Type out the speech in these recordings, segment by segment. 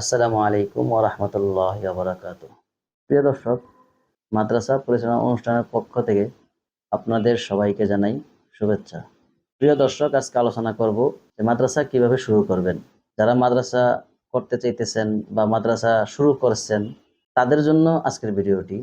আসসালামু আলাইকুম ওরহমতুল্লাহ বারাকাত প্রিয় দর্শক, মাদ্রাসা পরিচালনা অনুষ্ঠানের পক্ষ থেকে আপনাদের সবাইকে জানাই শুভেচ্ছা। প্রিয় দর্শক, আজকে আলোচনা করব যে মাদ্রাসা কীভাবে শুরু করবেন। যারা মাদ্রাসা করতে চাইতেছেন বা মাদ্রাসা শুরু করছেন, তাদের জন্য আজকের ভিডিওটি,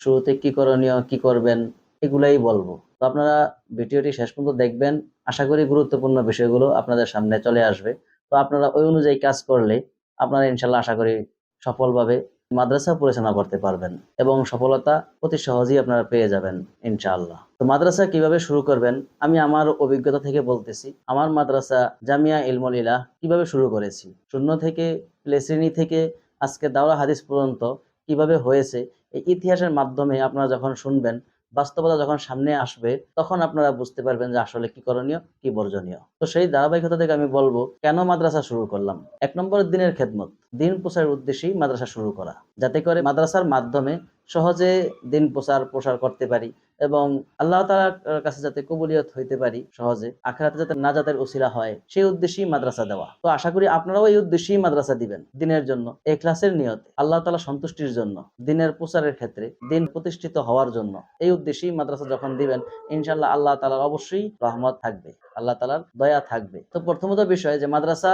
শুরুতে কি করণীয়, কি করবেন, এগুলাই বলব। তো আপনারা ভিডিওটি শেষ পর্যন্ত দেখবেন। আশা করি গুরুত্বপূর্ণ বিষয়গুলো আপনাদের সামনে চলে আসবে। তো আপনারা ওই অনুযায়ী কাজ করলে আপনারা ইনশাল্লাহ আশা করি সফলভাবে মাদ্রাসা পরিচালনা করতে পারবেন এবং সফলতা অতি সহজেই আপনারা পেয়ে যাবেন, ইনশাআল্লাহ। তো মাদ্রাসা কীভাবে শুরু করবেন? আমি আমার অভিজ্ঞতা থেকে বলতেছি, আমার মাদ্রাসা জামিয়া ইলমুল ইলাহ কীভাবে শুরু করেছি? শূন্য থেকে, প্লে শ্রেণি থেকে, আজকে দাওরা হাদিস পর্যন্ত কীভাবে হয়েছে? এই ইতিহাসের মাধ্যমে আপনারা যখন শুনবেন বাস্তবতা যখন সামনে আসবে, তখন আপনারা বুঝতে পারবেন যে আসলে কি করণীয়, কি বর্জনীয়। তো সেই ধারাবাহিকতা থেকে আমি বলব, কেন মাদ্রাসা শুরু করলাম? এক নম্বর, দিনের খেদমত। দিন প্রচারের উদ্দেশ্যেই মাদ্রাসা শুরু করা। যাতে করে মাদ্রাসার মাধ্যমে সহজে দিন প্রচার প্রসার করতে পারি। এবং আল্লাহ তালার কাছে যাতে কবুলিয়ত হইতে পারি সহজে, আখেরাতে যাতে নাজাতের উসিলা হয়, সেই উদ্দেশ্যেই মাদ্রাসা দেওয়া। তো আশা করি আপনারাও এই উদ্দেশ্যেই মাদ্রাসা দিবেন, দিনের জন্য এই ক্লাসের নিয়তে। আল্লাহ তালা সন্তুষ্টির জন্য, দিনের প্রচারের ক্ষেত্রে, দিন প্রতিষ্ঠিত হওয়ার জন্য, এই উদ্দেশ্যেই মাদ্রাসা যখন দিবেন ইনশাল্লাহ আল্লাহ তালার অবশ্যই রহমত থাকবে, আল্লাহ তালার দয়া থাকবে। তো প্রথমত বিষয় যে মাদ্রাসা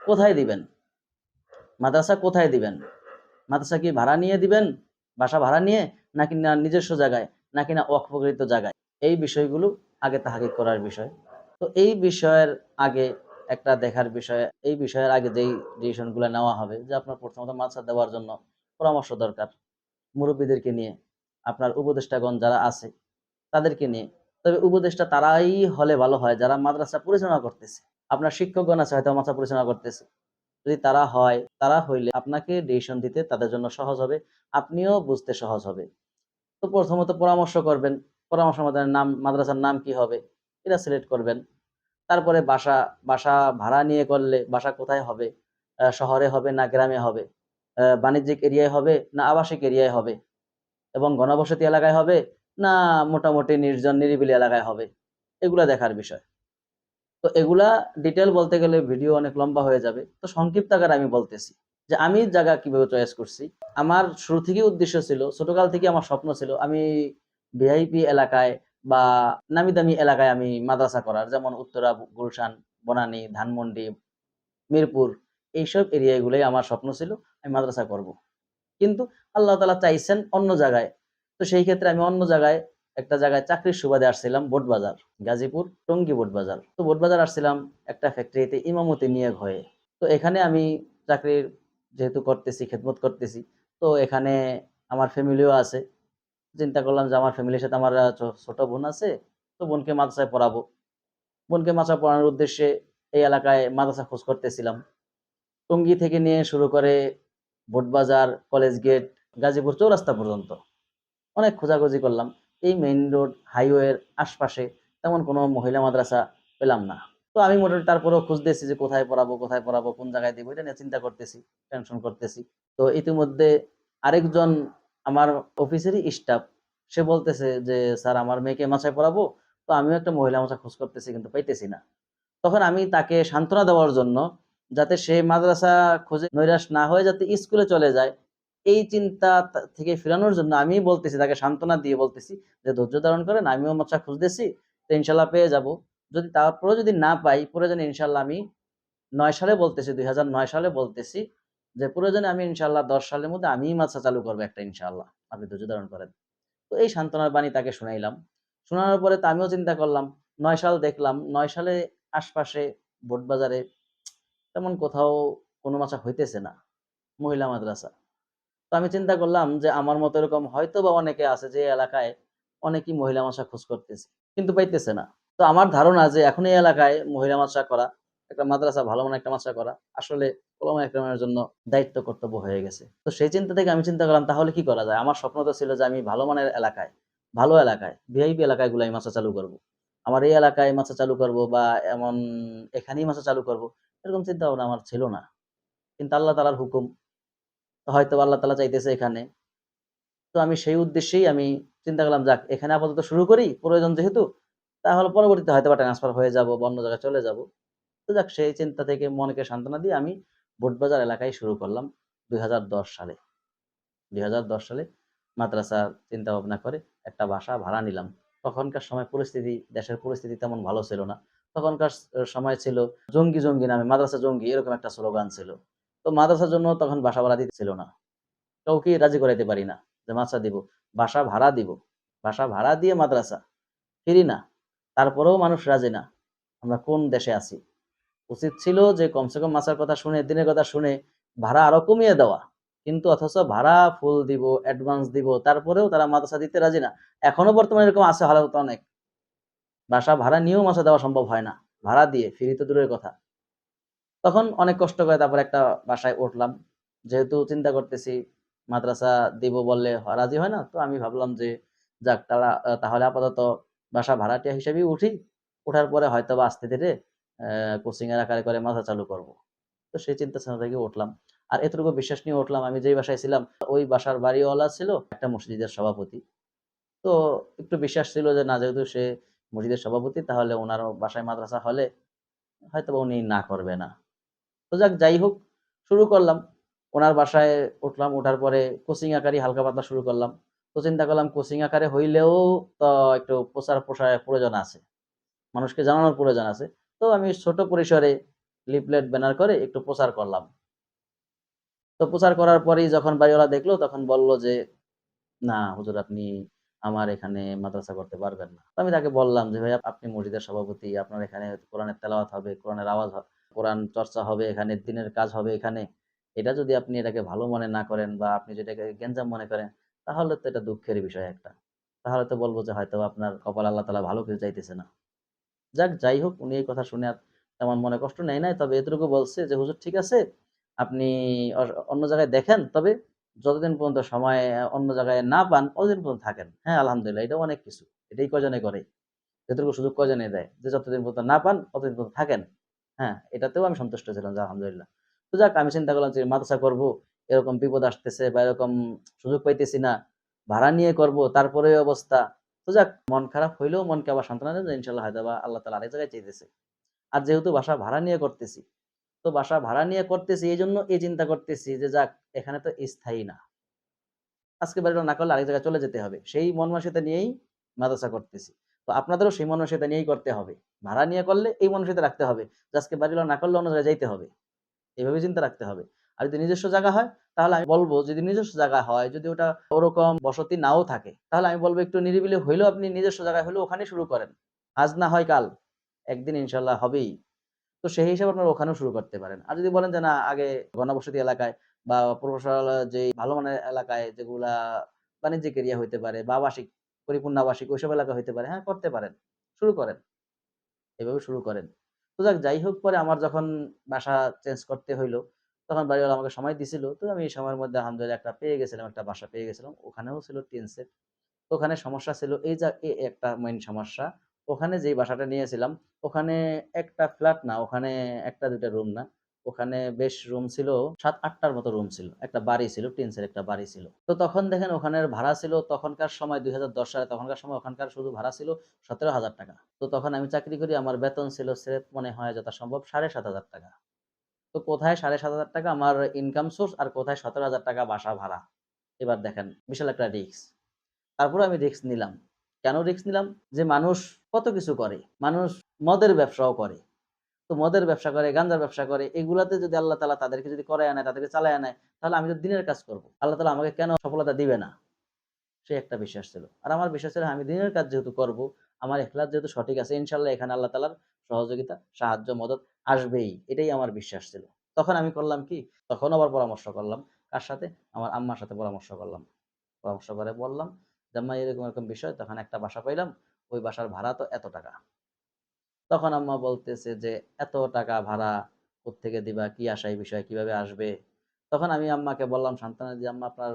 কোথায় দিবেন? মাদ্রাসা কোথায় দিবেন? মাদ্রাসা কি ভাড়া নিয়ে দিবেন? বাসা ভাড়া নিয়ে, নাকি না নিজস্ব জায়গায়? নাকি না অকৃত জায়গায়? এই বিষয়গুলো আগে তাহাকে করার বিষয়। তো এই বিষয়ের আগে, একটা দেখার বিষয়, এই বিষয়ের আগে যেই ডিসিশনগুলো নেওয়া হবে, যে আপনার প্রথমত মাদ্রাসা দেওয়ার জন্য পরামর্শ দরকার মুরব্বীদেরকে নিয়ে, আপনার উপদেষ্টাগণ যারা আছে, তাদেরকে নিয়ে। তবে উপদেষ্টা তারাই হলে ভালো হয়, যারা মাদ্রাসা পরিচালনা করতেছে। আপনার শিক্ষকগণ আছে, হয়তো মাদ্রাসা পরিচালনা করতেছে। যদি তারা হয়, তারা হইলে আপনাকে ডিসিশন দিতে তাদের জন্য সহজ হবে, আপনিও বুঝতে সহজ হবে। তো প্রথমত পরামর্শ করবেন, পরামর্শ মধ্যে নাম, মাদ্রাসার নাম কি হবে, এটা সিলেক্ট করবেন। তারপরে বাসা বাসা ভাড়া নিয়ে করলে বাসা কোথায় হবে শহরে হবে না গ্রামে হবে বাণিজ্যিক এরিয়ায় হবে না আবাসিক এরিয়ায় হবে, এবং ঘনবসতি এলাকায় হবে না মোটামুটি নির্জন নিরিবিলি এলাকায় হবে, এগুলা দেখার বিষয়। তো এগুলা ডিটেল বলতে গেলে ভিডিও অনেক লম্বা হয়ে যাবে। তো সংক্ষিপ্ত আকারে আমি বলতেছি যে আমি জায়গা কীভাবে চয়েস করছি আমার শুরু থেকেই উদ্দেশ্য ছিল, ছোটকাল থেকে আমার স্বপ্ন ছিল আমি ভিআইপি এলাকায় বা নামি দামি এলাকায় আমি মাদ্রাসা করার, যেমন উত্তরা, গুলশান, বনানী, ধানমন্ডি, মিরপুর, এইসব এরিয়াগুলোই আমার স্বপ্ন ছিল আমি মাদ্রাসা করব। কিন্তু আল্লাহ তালা চাইছেন অন্য জায়গায়। তো সেই ক্ষেত্রে আমি অন্য জায়গায়, একটা জায়গায় চাকরির সুবাদে আসছিলাম বোটবাজার, গাজীপুর টঙ্গী বোটবাজার। তো বোটবাজার আসছিলাম একটা ফ্যাক্টরিতে ইমামতি নিয়োগ হয়ে। তো এখানে আমি চাকরির যেহেতু করতেছি, খেদমত করতেছি তো এখানে আমার ফ্যামিলিও আছে। চিন্তা করলাম যে আমার ফ্যামিলির সাথে আমার ছোট বোন আছে, তো বোনকে মাদ্রাসায় পড়াবো। বোনকে মাদ্রাসা পড়ানোর উদ্দেশ্যে এই এলাকায় মাদ্রাসা খোঁজ করতেছিলাম। টঙ্গী থেকে নিয়ে শুরু করে বোটবাজার কলেজ গেট, গাজীপুর চৌরাস্তা পর্যন্ত। অনেক খোঁজাখুঁজি করলাম। এই মেইন রোড হাইওয়ের আশপাশে তেমন কোনো মহিলা মাদ্রাসা পেলাম না। তো আমি মোটামুটি তারপরেও খুঁজতেছি যে কোথায় পড়াবো কোথায় পড়াবো, কোন জায়গায় দিব, এটা নিয়ে চিন্তা করতেছি টেনশন করতেছি। তো ইতিমধ্যে আরেকজন আমার অফিসেরই স্টাফ সে বলতেছে যে, স্যার, আমার মেয়েকে মাছায় পড়াবো, তো আমিও একটা মহিলা মাছা খোঁজ করতেছি, কিন্তু পাইতেছি না। তখন আমি তাকে সান্ত্বনা দেওয়ার জন্য, যাতে সে মাদ্রাসা খুঁজে নৈরাশ না হয়ে যাতে স্কুলে চলে যায়, এই চিন্তা থেকে ফেরানোর জন্য আমি বলতেছি, তাকে সান্ত্বনা দিয়ে বলতেছি যে, ধৈর্য ধারণ করেন, আমিও মাছা খুঁজতেছি, তো ইনশাল্লাহ পেয়ে যাব। যদি তারপরেও যদি না পাই, প্রয়োজনে ইনশাল্লাহ আমি নয় সালে বলতেছি, দুই হাজার নয় সালে বলতেছি যে, প্রয়োজনে আমি ইনশাল্লাহ দশ সালের মধ্যে আমিই মাছা চালু করব একটা ইনশাল্লাহ। আপনি ধৈর্য ধারণ করেন। তো এই সান্ত্বনার বাণী তাকে শুনাইলাম। শোনানোর পরে তো আমিও চিন্তা করলাম, নয় সাল দেখলাম, নয় সালে আশপাশে বোটবাজারে তেমন কোথাও কোনো মাছা হইতেছে না, মহিলা মাদ্রাসা। তো আমি চিন্তা করলাম যে, আমার মতো এরকম হয়তো বা অনেকে আছে যে, এলাকায় অনেকেই মহিলা মাছা খোঁজ করতেছে, কিন্তু পাইতেছে না। তো আমার ধারণা যে এখন এই এলাকায় মহিলা মাদ্রাসা করা, একটা মাদ্রাসা ভালো মানে একটা মাদ্রাসা করা, আসলে কলমা একরামের জন্য দায়িত্ব কর্তব্য হয়ে গেছে। তো সেই চিন্তা থেকে আমি চিন্তা করলাম, তাহলে কি করা যায়? আমার স্বপ্ন তো ছিল যে আমি ভালো মানের এলাকায়, ভালো এলাকায়, ভিআইপি এলাকায় গুলাই মাছা চালু করব। আমার এই এলাকায় মাছা চালু করব বা এমন এখানেই মাছা চালু করব, এরকম চিন্তা ভাবনা আমার ছিল না। কিন্তু আল্লাহ তালার হুকুম হয়তো আল্লাহ তালা চাইতেছে এখানে। তো আমি সেই উদ্দেশ্যেই আমি চিন্তা করলাম, যাক, এখানে আপাতত শুরু করি, প্রয়োজন যেহেতু তাহলে পরবর্তীতে হয়তো বা ট্রান্সফার হয়ে যাব বা অন্য জায়গায় চলে যাব। তো যাক, সেই চিন্তা থেকে মনকে সান্ত্বনা দিয়ে আমি বোটবাজার এলাকায় শুরু করলাম দুই হাজার দশ সালে। দুই হাজার দশ সালে মাদ্রাসার চিন্তা ভাবনা করে একটা বাসা ভাড়া নিলাম। তখনকার সময় পরিস্থিতি, দেশের পরিস্থিতি তেমন ভালো ছিল না। তখনকার সময় ছিল জঙ্গি জঙ্গি নামে, মাদ্রাসা জঙ্গি এরকম একটা স্লোগান ছিল। তো মাদ্রাসার জন্য তখন বাসা ভাড়া দিতে ছিল না। কাউকে রাজি করাইতে পারি না। যে মাদ্রাসা দিব, বাসা ভাড়া দিব, বাসা ভাড়া দিয়ে মাদ্রাসা, ফিরি না। তারপরেও মানুষ রাজি না। আমরা কোন দেশে আছি? উচিত ছিল যে কমসে কম মাছের কথা শুনে, দিনের কথা শুনে ভাড়া আরও কমিয়ে দেওয়া। কিন্তু অথচ ভাড়া, ফুল দিব অ্যাডভান্স দিব, তারপরেও তারা মাদ্রাসা দিতে রাজি না। এখনও বর্তমানে এরকম আছে হালাত অনেক। বাসা ভাড়া নিয়েও মাসা দেওয়া সম্ভব হয় না। ভাড়া দিয়ে, ফিরি তো দূরের কথা। তখন অনেক কষ্ট করে তারপর একটা বাসায় উঠলাম। যেহেতু চিন্তা করতেছি, মাদ্রাসা দিব বললে রাজি হয় না, তো আমি ভাবলাম যে যাক, তারা, তাহলে আপাতত বাসা ভাড়াটিয়া হিসেবেই উঠি। ওঠার পরে হয়তো বা আস্তে ধীরে কোচিং এর আকারে করে মাথা চালু করব। তো সেই চিন্তা চেতনা থেকে উঠলাম। আর এতটুকু বিশ্বাস নিয়ে উঠলাম, আমি যেই বাসায় ছিলাম, ওই বাসার বাড়িওয়ালা ছিল একটা মসজিদের সভাপতি। তো একটু বিশ্বাস ছিল যে, না, যেহেতু সে মসজিদের সভাপতি, তাহলে ওনার বাসায় মাদ্রাসা হলে হয়তো উনি না করবে না। তো যাক, যাই হোক, শুরু করলাম। ওনার বাসায় উঠলাম ওঠার পরে কোচিং আকারই হালকা পাতলা শুরু করলাম। তো চিন্তা করলাম কোচিং আকারে হইলেও তো একটু প্রচার প্রসারের প্রয়োজন আছে। মানুষকে জানানোর প্রয়োজন আছে। তো আমি ছোট পরিসরে লিফলেট ব্যানার করে একটু প্রচার করলাম। তো প্রচার করার পরেই যখন বাড়িওয়ালা দেখল, তখন বলল যে, না, হুজুর, আপনি আমার এখানে মাদ্রাসা করতে পারবেন না। আমি তাকে বললাম যে, ভাই আপনি মসজিদের সভাপতি, আপনার এখানে কোরআনের তেলাওয়াত হবে, কোরআনের আওয়াজ কোরআন চর্চা হবে, এখানে দিনের কাজ হবে, এখানে। এটা যদি আপনি এটাকে ভালো মনে না করেন বা আপনি যেটাকে গেঞ্জাম মনে করেন তাহলে তো এটা দুঃখের বিষয় একটা। তাহলে তো বলব যে হয়তো আপনার কপাল আল্লাহ তালা ভালো কিছু চাইতেছে না। যাক, যাই হোক, উনি এই কথা শুনে আর তেমন মনে কষ্ট নেয় নাই, তবে এতটুকু বলছে যে, হুজুর, ঠিক আছে, আপনি অন্য জায়গায় দেখেন, তবে যতদিন পর্যন্ত সময়, অন্য জায়গায় না পান, অতদিন পর্যন্ত থাকেন। হ্যাঁ আলহামদুলিল্লাহ এটা অনেক কিছু। এটাই কজনে করে? যেটুকু সুযোগ কজনে দেয় যে, যতদিন পর্যন্ত না পান ততদিন পর্যন্ত থাকেন? হ্যাঁ এটাতেও আমি সন্তুষ্ট ছিলাম যে, আলহামদুলিল্লাহ। তো যাক, আমি চিন্তা করলাম যে, মাদ্রাসা করব এরকম বিপদ আসতেছে বা এরকম সুযোগ পাইতেছি না, ভাড়া নিয়ে করব, তারপরে অবস্থা। তো যাক, মন খারাপ হইলেও মনকে আবার সান্ত্বনা দেন ইনশাল্লাহ হয়তো বা আল্লাহ তালা আরেক জায়গায় চাইতেছে। আর যেহেতু বাসা ভাড়া নিয়ে করতেছি, তো বাসা ভাড়া নিয়ে করতেছি, এই জন্য এই চিন্তা করতেছি যে যাক, এখানে তো স্থায়ী না। আজকে বাড়িটা না করলে আরেক জায়গায় চলে যেতে হবে। সেই মন মানসিকতা নিয়েই মাদ্রাসা করতেছি। তো আপনাদেরও সেই মন মানসিকতা নিয়েই করতে হবে। ভাড়া নিয়ে করলে এই মানসিকতা রাখতে হবে। যে আজকে বাড়িটা না করলে অন্য জায়গায় যাইতে হবে। এইভাবে চিন্তা রাখতে হবে। আর যদি নিজস্ব জায়গা হয়, তাহলে আমি বলব যদি নিজস্ব জায়গা হয়, যদি ওটা ওরকম বসতি নাও থাকে, তাহলে আমি বলব একটু নিরিবিলি হইলেও আপনি নিজস্ব জায়গায় হলেও ওখানে শুরু করেন। আজ না হয় কাল, একদিন ইনশাল্লাহ হবেই। তো সেই হিসাবে আপনারা ওখানেও শুরু করতে পারেন। আর যদি বলেন যে না, আগে ঘনবসতি এলাকায় বা প্রফেশনাল যে ভালো মানের এলাকায় যেগুলা বাণিজ্যিক এরিয়া হইতে পারে বা আবাসিক, পরিপূর্ণ আবাসিক ওইসব এলাকা হইতে পারে হ্যাঁ করতে পারেন। শুরু করেন। এভাবে শুরু করেন। তো যাক, যাই হোক, পরে আমার যখন বাসা চেঞ্জ করতে হইল তখন বাড়িওয়ালা আমাকে সময় দিছিল। তো আমি এই সময়ের মধ্যে আলহামদুলিল্লাহ একটা পেয়ে গেছিলাম, একটা বাসা পেয়ে গেছিলাম। ওখানেও ছিল টিন সেট। ওখানে সমস্যা ছিল, এই যা একটা মেইন সমস্যা, ওখানে যেই বাসাটা নিয়েছিলাম, ওখানে একটা ফ্ল্যাট না, ওখানে একটা দুইটা রুম না। ওখানে বেশ রুম ছিল সাত আটটার মতো রুম ছিল। একটা বাড়ি ছিল টিনসের একটা বাড়ি ছিল। তো তখন দেখেন ওখানের ভাড়া ছিল, তখনকার সময় দুই হাজার দশ সালে তখনকার সময় ওখানকার শুধু ভাড়া ছিল সতেরো হাজার টাকা। তো তখন আমি চাকরি করি, আমার বেতন ছিল স্রেফ মনে হয় যথাসম্ভব সাড়ে সাত হাজার টাকা। তো কোথায় সাড়ে সাত হাজার টাকা আমার ইনকাম সোর্স আর কোথায় সতেরো হাজার টাকা বাসা ভাড়া? এবার দেখেন, বিশাল একটা রিস্ক তারপরে আমি রিস্ক নিলাম। কেন রিস্ক নিলাম? যে মানুষ কত কিছু করে। মানুষ মদের ব্যবসাও করে। তো মদের ব্যবসা করে গাঞ্জার ব্যবসা করে, এগুলাতে যদি আল্লাহ তালা তাদেরকে যদি করে আনে তাদেরকে চালায় আনে তাহলে আমি তো দিনের কাজ করব। আল্লাহ তালা আমাকে কেন সফলতা দিবে না? সে একটা বিশ্বাস ছিল। আর আমার বিশ্বাস ছিল, আমি দিনের কাজ যেহেতু করব আমার এখলাস যেহেতু সঠিক আছে, ইনশাল্লাহ এখানে আল্লাহ তালার সহযোগিতা, সাহায্য, মদত আসবেই। এটাই আমার বিশ্বাস ছিল। তখন আমি করলাম কি? তখন আবার পরামর্শ করলাম। কার সাথে? আমার আম্মার সাথে পরামর্শ করলাম। পরামর্শ করে বললাম যে, আম্মা, এরকম এরকম বিষয়, তখন একটা বাসা পাইলাম, ওই বাসার ভাড়া তো এত টাকা। তখন আম্মা বলতেছে যে, এত টাকা ভাড়া কোত্থেকে দিবা? কি আসা এই বিষয় কীভাবে আসবে? তখন আমি আম্মাকে বললাম সান্তানা যে, আম্মা, আপনার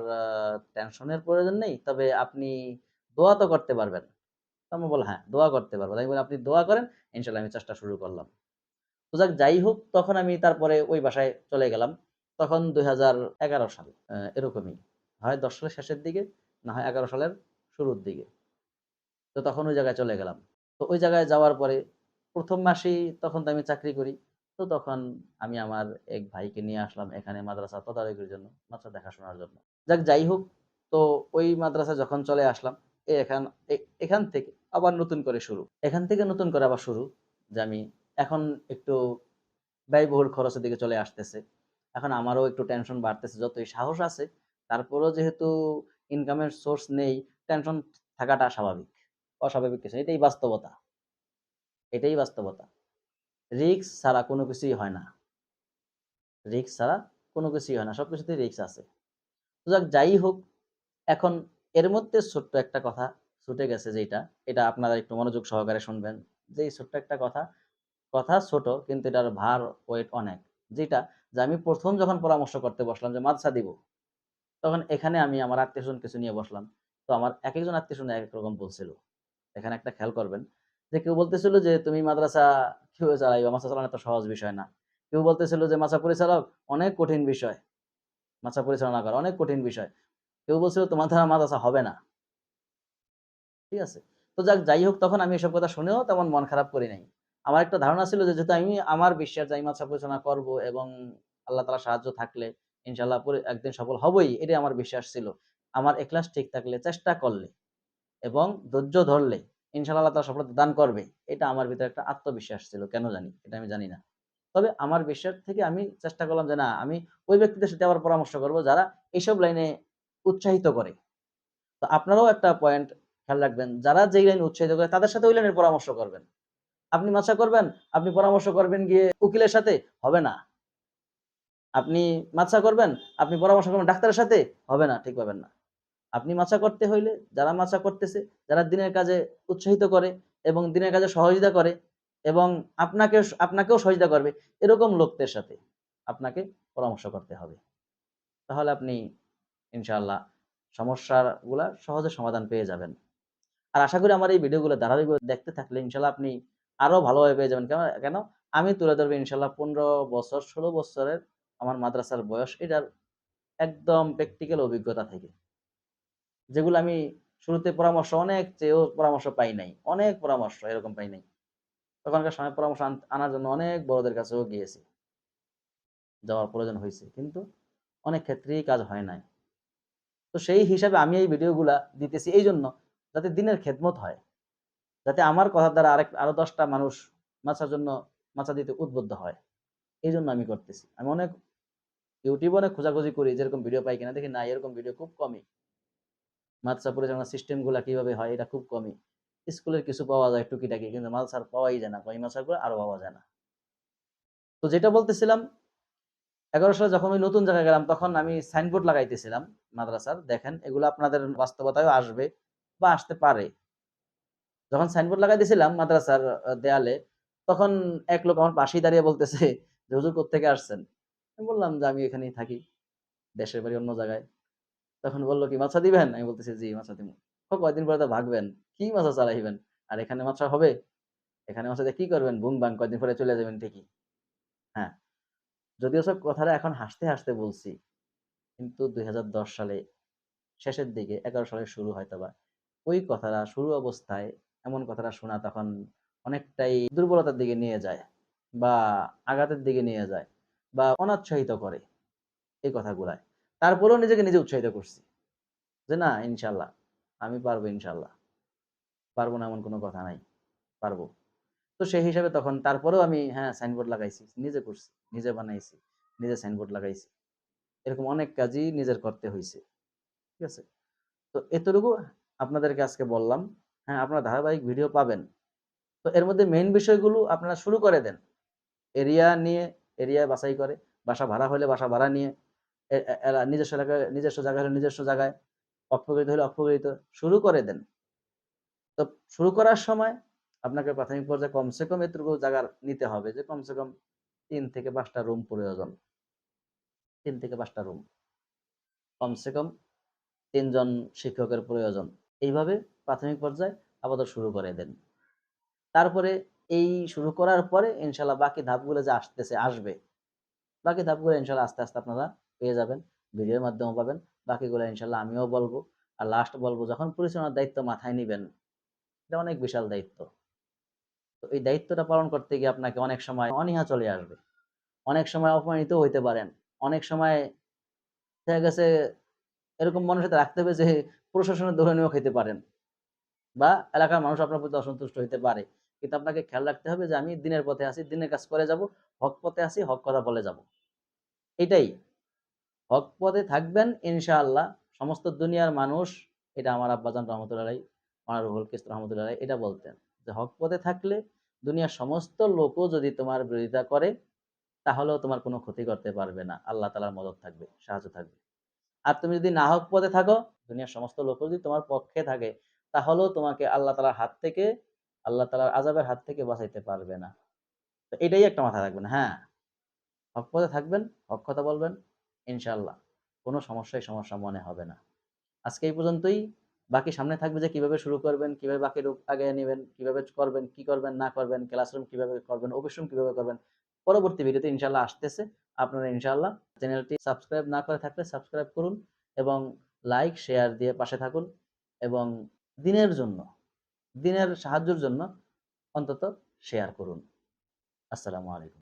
টেনশনের প্রয়োজন নেই, তবে আপনি দোয়া তো করতে পারবেন। তো আম্মা বল হ্যাঁ দোয়া করতে পারব। আমি বলি আপনি দোয়া করেন ইনশাল্লাহ আমি চেষ্টা শুরু করলাম। তো যাক, যাই হোক, তখন আমি তারপরে ওই বাসায় চলে গেলাম। তখন দুই হাজার এগারো সাল এরকমই। হয় দশ সালের শেষের দিকে, না হয় এগারো সালের শুরুর দিকে। তো তখন ওই জায়গায় চলে গেলাম। তো ওই জায়গায় যাওয়ার পরে প্রথম মাসেই তখন তো আমি চাকরি করি। তো তখন আমি আমার এক ভাইকে নিয়ে আসলাম এখানে মাদ্রাসা তদারকির জন্য, মাদ্রাসা দেখাশোনার জন্য। যাক, যাই হোক, তো ওই মাদ্রাসা যখন চলে আসলাম এখান এখান থেকে আবার নতুন করে শুরু। এখান থেকে নতুন করে আবার শুরু, যে আমি এখন একটু ব্যয়বহুল খরচের দিকে চলে আসতেছে। এখন আমারও একটু টেনশন বাড়তেছে, যতই সাহস আছে, তারপরেও যেহেতু ইনকামের সোর্স নেই টেনশন থাকাটা স্বাভাবিক, অস্বাভাবিক কিছু এটাই বাস্তবতা। এটাই বাস্তবতা। রিক্স ছাড়া কোনো কিছুই হয় না। রিক্স ছাড়া কোনো কিছুই হয় না। সব কিছুতেই রিক্স আছে। যাক, যাই হোক, এখন এর মধ্যে ছোট্ট একটা কথা ছুটে গেছে যেটা এটা আপনারা একটু মনোযোগ সহকারে শুনবেন। যে ছোট্ট একটা কথা কথা ছোট কিন্তু এটার ভার ওয়েট অনেক। যেটা যে আমি প্রথম যখন পরামর্শ করতে বসলাম যে মাদ্রাসা দিব, তখন এখানে আমি আমার আত্মীয় স্বজন কিছু নিয়ে বসলাম। তো আমার এক একজন আত্মীয় স্বজন এক এক রকম বলছিল। এখানে একটা খেয়াল করবেন যে কেউ বলতেছিল যে তুমি মাদ্রাসা কীভাবে চালাইবা? মাছা চালানো তো সহজ বিষয় না। কেউ বলতেছিল যে মাছা পরিচালক, অনেক কঠিন বিষয়। মাছা পরিচালনা করা অনেক কঠিন বিষয়। কেউ বলছিল তোমার দ্বারা মাদ্রাসা হবে না। ঠিক আছে? তো যাক, যাই হোক, তখন আমি এসব কথা শুনেও তেমন মন খারাপ করি নাই। আমার একটা ধারণা ছিল যে যেহেতু আমি আমার বিশ্বাস যে আমি মাদ্রাসা করব এবং আল্লাহ তালা সাহায্য থাকলে ইনশাল্লাহ একদিন সফল হবই, এটাই আমার বিশ্বাস ছিল। আমার এক্লাস ঠিক থাকলে, চেষ্টা করলে এবং ধৈর্য ধরলে ইনশাল্লাহ তালা সফলতা দান করবে, এটা আমার ভিতরে একটা আত্মবিশ্বাস ছিল, কেন জানি, এটা আমি জানি না। তবে আমার বিশ্বাস থেকে আমি চেষ্টা করলাম যে না, আমি ওই ব্যক্তিদের সাথে আবার পরামর্শ করব যারা এইসব লাইনে উৎসাহিত করে। তো আপনারাও একটা পয়েন্ট খেয়াল রাখবেন, যারা যেই লাইনে উৎসাহিত করে তাদের সাথে ওই লাইনের পরামর্শ করবেন। আপনি মাছা করবেন, আপনি পরামর্শ করবেন গিয়ে উকিলের সাথে, হবে না। আপনি মাছা করবেন, আপনি পরামর্শ করবেন ডাক্তারের সাথে, হবে না, ঠিক পাবেন না। আপনি মাছা করতে হইলে, যারা মাছা করতেছে, যারা দিনের কাজে উৎসাহিত করে এবং দিনের কাজে সহযোগিতা করে এবং আপনাকে, আপনাকেও সহযোগিতা করবে, এরকম লোকদের সাথে আপনাকে পরামর্শ করতে হবে। তাহলে আপনি ইনশাআল্লাহ সমস্যাগুলা সহজে সমাধান পেয়ে যাবেন। আর আশা করি আমার এই ভিডিওগুলো ধারাবাহিকভাবে দেখতে থাকলে ইনশাল্লাহ আপনি আরও ভালোভাবে পেয়ে যাবেন। কেন কেন? আমি তুলে ধরবো ইনশাল্লাহ পনেরো বছর, ষোলো বছরের আমার মাদ্রাসার বয়স, এটার একদম প্র্যাকটিক্যাল অভিজ্ঞতা থেকে। যেগুলো আমি শুরুতে পরামর্শ, অনেক চেয়েও পরামর্শ পাই নাই। অনেক পরামর্শ, এরকম পাই নাই। তখনকার সময় পরামর্শ আনার জন্য অনেক বড়দের কাছেও গিয়েছি। যাওয়ার প্রয়োজন হয়েছে, কিন্তু অনেক ক্ষেত্রেই কাজ হয় নাই। তো সেই হিসাবে আমি এই ভিডিওগুলা দিতেছি। এই জন্য যাতে দিনের খেদমত হয়, যাতে আমার কথার দ্বারা আরেক, আরও দশটা মানুষ মাছার জন্য মাছা দিতে উদ্বুদ্ধ হয়। এই জন্য আমি করতেছি। আমি অনেক ইউটিউবে অনেক খোঁজাখুঁজি করি, যেরকম ভিডিও পাই কিনা। দেখি, না, এরকম ভিডিও খুব কমই। মাদ্রাসা পরিচালনা সিস্টেমগুলো কীভাবে হয়, এটা খুব কমই। স্কুলের কিছু পাওয়া যায় টুকিটাকি, কিন্তু মাদ্রাসার পাওয়াই যায় না। কই মাদ্রাসাগুলো আরও পাওয়া যায় না। তো যেটা বলতেছিলাম এগারো সালে যখন ওই নতুন জায়গায় গেলাম, তখন আমি সাইনবোর্ড লাগাইতেছিলাম মাদ্রাসার। দেখেন, এগুলো আপনাদের বাস্তবতায় আসবে। বা আসতে পারে। যখন সাইনবোর্ড লাগাই দিয়েছিলাম মাদ্রাসার দেয়ালে, তখন এক লোক আমার পাশেই দাঁড়িয়ে বলতেছে যে, হুজুর কোথেকে আসছেন? আমি বললাম যে, আমি এখানেই থাকি, দেশের বাড়ি অন্য জায়গায়। তখন বলল, কি মাছা দিবেন? আমি বলতেছি, জি, মাছা দিব। কয়দিন পরে তো ভাগবেন, কি মাছা চালাইবেন? আর এখানে মাছা হবে? এখানে মাছা দিয়ে কি করবেন? বুম বাং কয়দিন পরে চলে যাবেন ঠিকই। হ্যাঁ যদিও সব কথাটা এখন হাসতে হাসতে বলছি, কিন্তু দুই হাজার দশ সালে শেষের দিকে, এগারো সালে শুরু হয়তো বা ওই কথাটা শুরু অবস্থায় এমন কথাটা শোনা তখন অনেকটাই দুর্বলতার দিকে নিয়ে যায় বা আঘাতের দিকে নিয়ে যায় বা অনাৎসাহিত করে এই কথাগুলায়। তারপরেও নিজেকে নিজে উৎসাহিত করছি যে না, ইনশাল্লাহ, আমি পারব ইনশাল্লাহ। পারব না এমন কোনো কথা নাই, পারব। তো সেই হিসাবে তখন তারপরেও আমি হ্যাঁ সাইনবোর্ড লাগাইছি, নিজে করছি, নিজে বানাইছি, নিজে সাইনবোর্ড লাগাইছি। এরকম অনেক কাজই নিজের করতে হয়েছে ঠিক আছে? তো এতটুকু আপনাদেরকে আজকে বললাম হ্যাঁ আপনারা ধারাবাহিক ভিডিও পাবেন। তো এর মধ্যে মেইন বিষয়গুলো আপনারা শুরু করে দেন। এরিয়া নিয়ে এরিয়া বাছাই করে, বাসা ভাড়া হলে বাসা ভাড়া নিয়ে নিজস্ব এলাকায়, নিজস্ব জায়গায় হলে নিজস্ব জায়গায়, অপকৃত হলে অপকৃত, শুরু করে দেন। তো শুরু করার সময় আপনাকে প্রাথমিক পর্যায়ে কমসে কম এতটুকু জায়গা নিতে হবে যে কমসে কম তিন থেকে পাঁচটা রুম প্রয়োজন। তিন থেকে পাঁচটা রুম কমসে কম তিনজন শিক্ষকের প্রয়োজন। এইভাবে প্রাথমিক পর্যায়ে আপাতত শুরু করে দেন। তারপরে এই শুরু করার পরে ইনশাল্লাহ বাকি ধাপগুলো যে আসতেছে, আসবে, বাকি ধাপগুলো ইনশাল্লাহ আস্তে আস্তে আপনারা পেয়ে যাবেন, ভিডিওর মাধ্যমে পাবেন। বাকিগুলো ইনশাল্লাহ আমিও বলব। আর লাস্ট বলব, যখন পরিচালনার দায়িত্ব মাথায় নিবেন, এটা অনেক বিশাল দায়িত্ব। তো এই দায়িত্বটা পালন করতে গিয়ে আপনাকে অনেক সময় অনীহা চলে আসবে। অনেক সময় অপমানিত হইতে পারেন। অনেক সময় দেখা গেছে এরকম সাথে রাখতে হবে যে প্রশাসনের দৌড়ানিও খেতে পারেন। বা এলাকার মানুষ আপনার প্রতি অসন্তুষ্ট হতে পারে। কিন্তু আপনাকে খেয়াল রাখতে হবে যে আমি দিনের পথে আছি, দিনের কাজ করে যাব, হক পথে আছি, হক কথা বলে যাব। এটাই। হক পথে থাকবেন, ইনশাআল্লাহ। সমস্ত দুনিয়ার মানুষ, এটা আমার আব্বাজান রহমতুল্লাহ আমার রুহুল কিস্ত রহমতুল্লাহ এটা বলতেন যে হক পথে থাকলে দুনিয়ার সমস্ত লোকও যদি তোমার বিরোধিতা করে, তাহলেও তোমার কোনো ক্ষতি করতে পারবে না। আল্লাহ তালার মদত থাকবে, সাহায্য থাকবে। আর তুমি যদি না হক পথে থাকো, দুনিয়ার সমস্ত লোক যদি তোমার পক্ষে থাকে, তাহলেও তোমাকে আল্লাহ তালার হাত থেকে, আল্লাহ তালার আজাবের হাত থেকে বাঁচাইতে পারবে না। তো এটাই একটা মাথা রাখবেন হ্যাঁ? হক পথে থাকবেন, হক কথা বলবেন ইনশাল্লাহ কোনো সমস্যায় সমস্যা মনে হবে না। আজকে এই পর্যন্তই। বাকি সামনে থাকবে যে কীভাবে শুরু করবেন, কীভাবে বাকি রূপ আগে নেবেন, কীভাবে করবেন, কি করবেন, না করবেন, ক্লাসরুম কীভাবে করবেন, অফিস রুম কীভাবে করবেন পরবর্তী ভিডিওতে ইনশাল্লাহ আসতেছে। আপনারা ইনশাল্লাহ চ্যানেলটি সাবস্ক্রাইব না করে থাকলে সাবস্ক্রাইব করুন এবং লাইক শেয়ার দিয়ে পাশে থাকুন এবং দিনের জন্য, দিনের সাহায্যের জন্য অন্তত শেয়ার করুন। আসসালামু আলাইকুম।